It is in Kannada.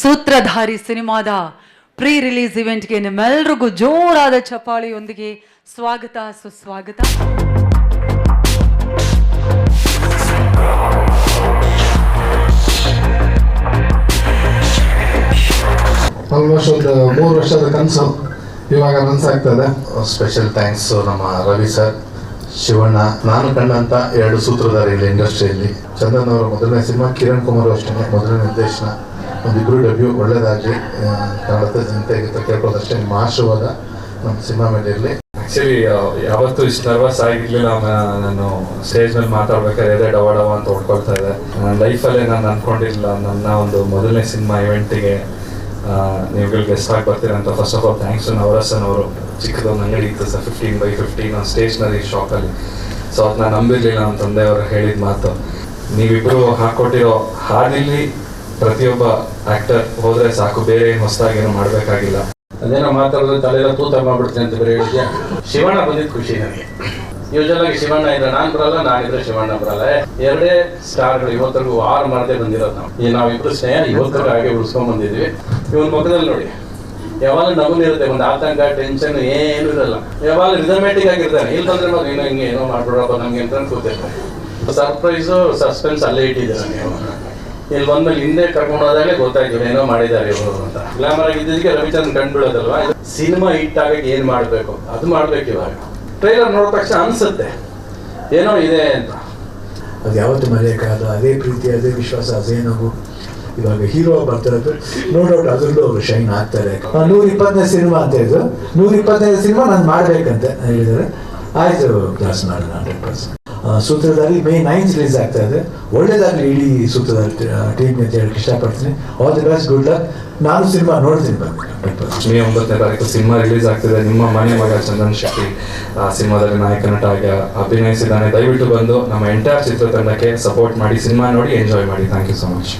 ಸೂತ್ರಧಾರಿ ಸಿನಿಮಾದ ಪ್ರೀ ರಿಲೀಸ್ ಇವೆಂಟ್ಗೆ ನಿಮ್ಮೆಲ್ರಿಗೂ ಜೋರಾದ ಚಪಾಳಿಯೊಂದಿಗೆ ಸ್ವಾಗತ ಸುಸ್ವಾಗತ. ಆಲ್ಮೋಸ್ಟ್ ಒಂದು ಮೂರು ವರ್ಷದ ಕನಸು ಇವಾಗ ನನಸಾಗ್ತದೆ ಸ್ಪೆಷಲ್ ಥ್ಯಾಂಕ್ಸ್ ನಮ್ಮ ರವಿ ಸರ್ ಶಿವಣ್ಣ ನಾನು ಕಂಡಂತ ಎರಡು ಸೂತ್ರಧಾರಿ ಇಲ್ಲಿ ಇಂಡಸ್ಟ್ರಿಯಲ್ಲಿ ಚಂದನ್ ಅವರ ಮೊದಲನೇ ಸಿನಿಮಾ ಕಿರಣ್ ಕುಮಾರ್ ಅಷ್ಟೇ ಮೊದಲನೇ ನಿರ್ದೇಶನ. ಒಂದಿಬ್ರು ಡೆಬ್ಯೂ ಒಳ್ಳೇದಾಗಲಿ ಜನತೆಗೆ ಅಂತ ಕೇಳ್ಕೊಳ್ಳೋದಷ್ಟೇ ನಿಮ್ಮ ಆಶೀರ್ವಾದ ನಮ್ಮ ಸಿನಿಮಾ ಮೇಲೆ ಇರಲಿ ಆಕ್ಚುಲಿ ಯಾವತ್ತೂ ಇಷ್ಟು ನರ್ವಸ್ ಆಗಿರಲಿಲ್ಲ ನಾನು ಸ್ಟೇಜ್ ಮೇಲೆ ಮಾತಾಡ್ಬೇಕಾದ್ರೆ ಎದೆ ಡವ ಡವ ಅಂತ ಹೊಡ್ಕೊಳ್ತಾ ಇದೆ. ನನ್ನ ಲೈಫಲ್ಲೇ ನಾನು ಅನ್ಕೊಂಡಿಲ್ಲ ನನ್ನ ಒಂದು ಮೊದಲನೇ ಸಿನಿಮಾ ಇವೆಂಟಿಗೆ ನೀವುಗಳು ಗೆಸ್ಟ್ ಆಗಿ ಬರ್ತೀರ ಅಂತ first of all thanks Navarasan ಅವರು. ಚಿಕ್ಕದೊಂದು ಅಂಗಡಿ ಇತ್ತು sir fifteen by fifteen stationery ಶಾಪಲ್ಲಿ ಸೊ ಅದನ್ನ ನಂಬಿರಲಿಲ್ಲ ನಮ್ಮ ತಂದೆಯವರು ಹೇಳಿದ ಮಾತು. ನೀವಿಬ್ಬರು ಹಾಕ್ಕೊಟ್ಟಿರೋ ಹಾದಿಲ್ಲಿ ಪ್ರತಿಯೊಬ್ಬ ಆಕ್ಟರ್ ಹೋದ್ರೆ ಸಾಕು, ಬೇರೆ ಹೊಸದಾಗಿ ಏನು ಮಾಡಬೇಕಾಗಿಲ್ಲ. ಅದೇನೋ ಮಾತಾಡಿದ್ರೆ ತಲೆಲ್ಲ ತೂತ ಮಾಡ್ಬಿಡ್ತೀನಿ ಅಂತ ಬೇರೆ ಹೇಳಿದ್ಯಾ? ಶಿವಣ್ಣ ಬಂದಿದ್ದು ಖುಷಿ ನನಗೆ. ಯೂಶಲ್ ಆಗಿ ಶಿವಣ್ಣ ಇದ್ರೆ ನಾನು ಬರಲ್ಲ ನಾನಿದ್ರೆ ಶಿವಣ್ಣ ಬರಲ್ಲ. ಎರಡೇ ಸ್ಟಾರ್ಗಳು ಇವತ್ತರೆಗೂ ಆರು ಮಾಡದೆ ಬಂದಿರೋದು ನಾವು ಈ ನಾವಿಬ್ರು ಸ್ನೇಹ ಇವತ್ತರೆಗೂ ಹಾಗೆ ಉಳಿಸ್ಕೊಂಡ್ ಬಂದಿದ್ವಿ. ಇವನ್ ಮುಖದಲ್ಲಿ ನೋಡಿ ಯಾವಾಗ ನಮೂನಿರುತ್ತೆ ಇರುತ್ತೆ, ಒಂದು ಆತಂಕ ಟೆನ್ಷನ್ ಏನು ಇರಲ್ಲ. ಯಾವಾಗ ರಿಸಮೆಟಿಕ್ ಆಗಿರ್ತಾನೆ ಇಲ್ಲಿ ಬಂದ್ರೆ ಮತ್ತೆ ಏನೋ ಹಿಂಗೆ ಏನೋ ಮಾಡ್ಬಿಡಪ್ಪ ನಮ್ಗೆ ಅಂತ ಕೂತಿರ್ತಾರೆ ಸರ್ಪ್ರೈಸು ಸಸ್ಪೆನ್ಸ್ ಅಲ್ಲೇ ಇಟ್ಟಿದ್ದೀರ ನೀವು ಇಲ್ಲಿ ಬಂದ್ಮೇಲೆ ಹಿಂದೆ ಕರ್ಕೊಂಡು ಹೋದಾಗಲೇ ಗೊತ್ತಾಯ್ತು ಏನೋ ಮಾಡಿದ್ದಾರೆ ಇವರು ಅಂತ. ಗ್ಲಾಮರ್ ಆಗಿದ್ದಕ್ಕೆ ರವಿಚಂದ್ರನ್ ಕಂಡುಬಿಡೋದಲ್ವಾ ಸಿನಿಮಾ ಹಿಟ್ ಆಗಕ್ಕೆ ಏನ್ ಮಾಡಬೇಕು? ಅದು ಮಾಡ್ಬೇಕು ಇವಾಗ. ಟ್ರೈಲರ್ ನೋಡಿದ ತಕ್ಷಣ ಅನ್ಸುತ್ತೆ. ಏನೋ ಇದೆ ಅಂತ. ಅದು ಯಾವತ್ತು ಮರೆಯೋಕ್ಕಾಗಲ್ಲ ಅದೇ ಪ್ರೀತಿ, ಅದೇ ವಿಶ್ವಾಸ, ಅದೇ ನಗು ಇವಾಗ ಹೀರೋ ಬರ್ತಿರೋದು ನೋ ಡೌಟ್ ಅದರಲ್ಲೂ ಅವರು ಶೈನ್ ಆಗ್ತಾರೆ. ನೂರ ಇಪ್ಪತ್ತನೇ ಸಿನಿಮಾ ಅಂತ ಇದು ನೂರ ಇಪ್ಪತ್ತೈದು ಸಿನಿಮಾ ನಾನು ಮಾಡ್ಬೇಕಂತ ಹೇಳಿದರೆ ಆಯ್ತು ಕ್ಲಾಸ್ ಮಾಡೋಣ hundred percent Sutradhari May ninth release ಆಗ್ತಾ ಇದೆ ಒಳ್ಳೇದಾಗಲಿ ಇಡೀ ಸೂತ್ರಧಾರಿ ಟೀಮ್ ಅಂತ ಹೇಳಕ್ಕೆ ಇಷ್ಟಪಡ್ತೀನಿ. All the best good luck ನಾನು ಸಿನಿಮಾ ನೋಡ್ತೀನಿ ಮೇ ಒಂಬತ್ತನೇ ತಾರೀಕು ಸಿನಿಮಾ ರಿಲೀಸ್ ಆಗ್ತಿದೆ. ನಿಮ್ಮ ಮನೆ ಮಗ ಚಂದನ್ ಶೆಟ್ಟಿ ಸಿನಿಮಾದಲ್ಲಿ ನಾಯಕ ನಟ ಆಗಿ ಅಭಿನಯಿಸಿದ್ದಾನೆ. ದಯವಿಟ್ಟು ಬಂದು ನಮ್ಮ ಎಂಟೈರ್ ಚಿತ್ರತಂಡಕ್ಕೆ ಸಪೋರ್ಟ್ ಮಾಡಿ, ಸಿನಿಮಾ ನೋಡಿ ಎಂಜಾಯ್ ಮಾಡಿ. Thank you so much